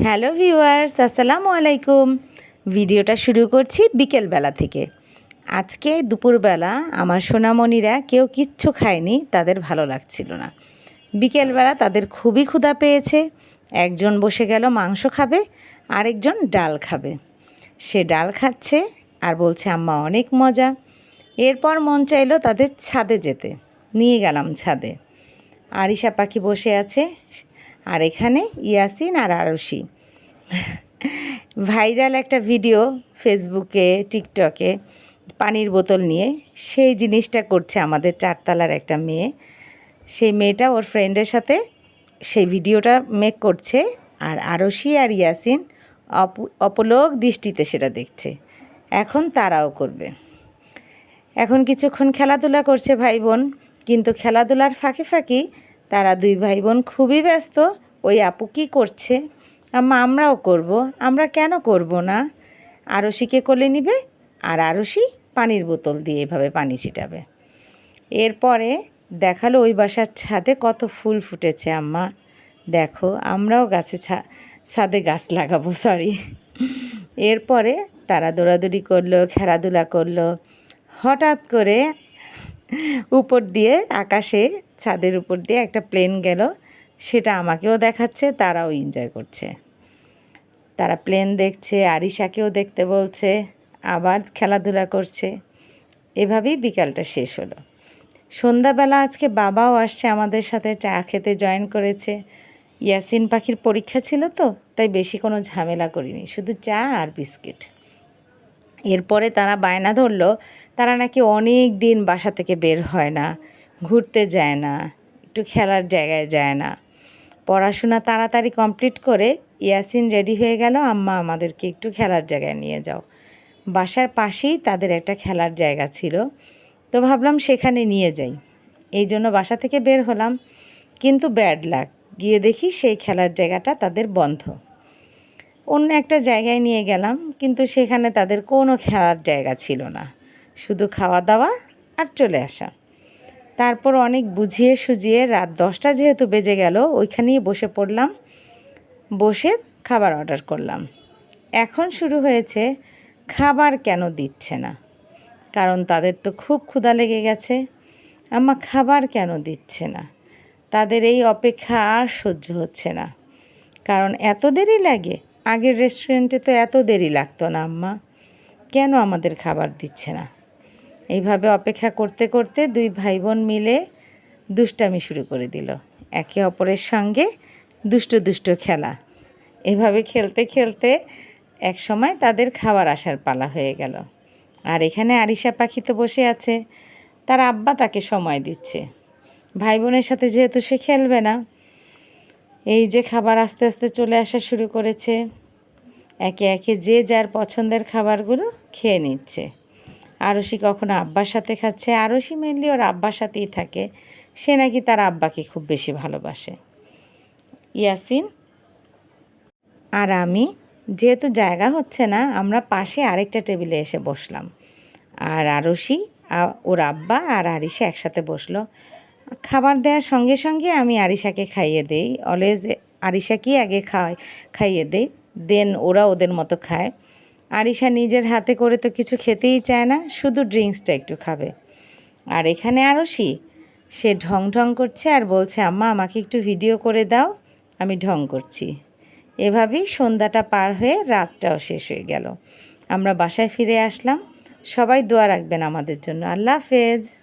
Hello viewers, আসসালামু আলাইকুম। ভিডিওটা শুরু করছি বিকেলবেলা থেকে। আজকে দুপুরবেলা আমার সোনামণিরা কেউ কিচ্ছু খায়নি, তাদের ভালো লাগছিল না। বিকেলবেলা তাদের খুবই ক্ষুধা পেয়েছে। একজন বসে গেল, মাংস খাবে, আরেকজন ডাল খাবে। সে ডাল খাচ্ছে আর বলছে, আম্মা, অনেক মজা। এরপর মন চাইলো তাদের ছাদে যেতে। নিয়ে গেলাম ছাদে। আরিশা পাখি বসে আছে আর এখানে ইয়াসিন আর আরশি। ভাইরাল একটা ভিডিও ফেসবুকে, টিকটকে পানির বোতল নিয়ে। সেই জিনিসটা করছে আমাদের চারতলার একটা মেয়ে। সেই মেয়েটা ওর ফ্রেন্ডের সাথে সেই ভিডিওটা মেক করছে আর আরশি আর ইয়াসিন অপ, অপলোক দৃষ্টিতে সেটা দেখছে। এখন তারাও করবে। এখন কিছুক্ষণ খেলাধুলা করছে ভাই বোন, কিন্তু খেলাধুলার ফাঁকে ফাঁকি তারা দুই ভাই বোন খুবই ব্যস্ত। ওই আপু কী করছে? আম্মা, আমরাও করব। আমরা কেন করব না? আরশিকে কোলে নিবে আর আরশি পানির বোতল দিয়ে এভাবে পানি ছিটাবে। এরপরে দেখাল ওই বাসার ছাদে কত ফুল ফুটেছে আম্মা। দেখো, আমরাও গাছে ছাদে গাছ লাগাবো সরি এরপরে তারা দৌড়াদৌড়ি করল, খেলাধুলা করল। হঠাৎ করে উপর দিয়ে আকাশে ছাদের উপর দিয়ে একটা প্লেন গেল। সেটা আমাকেও দেখাচ্ছে, তারাও এনজয় করছে। তারা প্লেন দেখছে, আরিশাকেও দেখতে বলছে, আবার খেলাধুলা করছে। এভাবেই বিকালটা শেষ হলো। সন্ধ্যাবেলা আজকে বাবাও আসছে আমাদের সাথে, চা খেতে জয়েন করেছে। ইয়াসিন পাখির পরীক্ষা ছিল তো, তাই বেশি কোনো ঝামেলা করিনি, শুধু চা আর বিস্কিট। এরপরে তারা বায়না ধরলো, তারা নাকি অনেক দিন বাসা থেকে বের হয় না। ঘুরতে যায় না, একটু খেলার জায়গায় যায় না। পড়াশোনা তাড়াতাড়ি কমপ্লিট করে ইয়াসিন রেডি হয়ে গেল, আম্মা আমাদেরকে একটু খেলার জায়গায় নিয়ে যাও। বাসার পাশেই তাদের একটা খেলার জায়গা ছিল, তো ভাবলাম সেখানে নিয়ে যাই। এই জন্য বাসা থেকে বের হলাম, কিন্তু ব্যাড লাক গিয়ে দেখি সেই খেলার জায়গাটা তাদের বন্ধ। অন্য একটা জায়গায় নিয়ে গেলাম, কিন্তু সেখানে তাদের কোনো খেলার জায়গা ছিল না। শুধু খাওয়া দাওয়া আর চলে আসা। তারপর অনেক বুঝিয়ে সুজিয়ে রাত দশটা যেহেতু বেজে গেল, ওইখানেই বসে পড়লাম। বসে খাবার অর্ডার করলাম। এখন শুরু হয়েছে খাবার কেন দিচ্ছে না? কারণ তাদের তো খুব ক্ষুধা লেগে গেছে। আম্মা, খাবার কেন দিচ্ছে না? তাদের এই অপেক্ষা আর সহ্য হচ্ছে না। কারণ এত দেরি লাগে? আগের রেস্টুরেন্টে তো এত দেরি লাগতো না আম্মা। কেন আমাদের খাবার দিচ্ছে না? এইভাবে অপেক্ষা করতে করতে দুই ভাই বোন মিলে দুষ্টামি শুরু করে দিল। একে অপরের সঙ্গে দুষ্ট দুষ্ট খেলা। এভাবে খেলতে খেলতে এক সময় তাদের খাবার আসার পালা হয়ে গেল। আর এখানে আরিশা পাখি তো বসে আছে। তার আব্বা তাকে সময় দিচ্ছে। ভাই বোনের সাথে যেহেতু সে খেলবে না, এই যে খাবার আস্তে আস্তে চলে আসা শুরু করেছে, একে একে যে যার পছন্দের খাবারগুলো খেয়ে নিচ্ছে। আরশি কখনো আব্বার সাথে খাচ্ছে? আরশি মেনলি ওর আব্বার সাথেই থাকে। সে নাকি তার আব্বাকে খুব বেশি ভালোবাসে। ইয়াসিন? আর আমি? যেহেতু জায়গা হচ্ছে না, আমরা পাশে আরেকটা টেবিলে এসে বসলাম। আর আরশি ওর আব্বা আর আরিশা একসাথে বসল। খাবার দেওয়ার সঙ্গে সঙ্গে আমি আরিশাকে খাইয়ে দেই। অলওয়েজ আরিশাকেই আগে খাওয়াই খাইয়ে দেই। দেন ওরা ওদের মতো খায়। আরিশা নিজের হাতে করে তো কিছু খেতেই চায় না, শুধু ড্রিঙ্কসটা একটু খাবে। আর এখানে আরশি, সে ঢং ঢং করছে আর বলছে, আম্মা, আমাকে একটু ভিডিও করে দাও, আমি ঢং করছি। এভাবেই সন্ধ্যাটা পার হয়ে রাতটাও শেষ হয়ে গেল। আমরা বাসায় ফিরে আসলাম। সবাই দোয়া রাখবেন আমাদের জন্য। আল্লাহ হাফেজ।